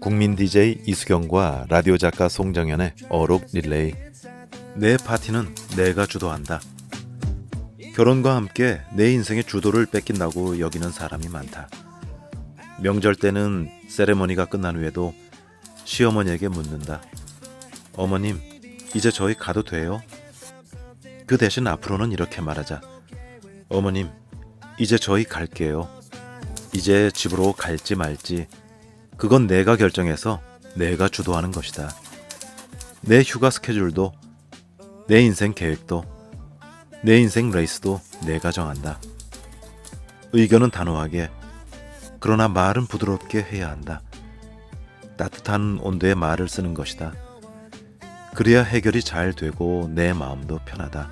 국민 DJ 이수경과 라디오 작가 송정현의 어록 릴레이. 내 파티는 내가 주도한다. 결혼과 함께 내 인생의 주도를 뺏긴다고 여기는 사람이 많다. 명절 때는 세레머니가 끝난 후에도 시어머니에게 묻는다. 어머님, 이제 저희 가도 돼요? 그 대신 앞으로는 이렇게 말하자. 어머님, 이제 저희 갈게요. 이제 집으로 갈지 말지. 그건 내가 결정해서 내가 주도하는 것이다. 내 휴가 스케줄도, 내 인생 계획도, 내 인생 레이스도 내가 정한다. 의견은 단호하게, 그러나 말은 부드럽게 해야 한다. 따뜻한 온도의 말을 쓰는 것이다. 그래야 해결이 잘 되고 내 마음도 편하다.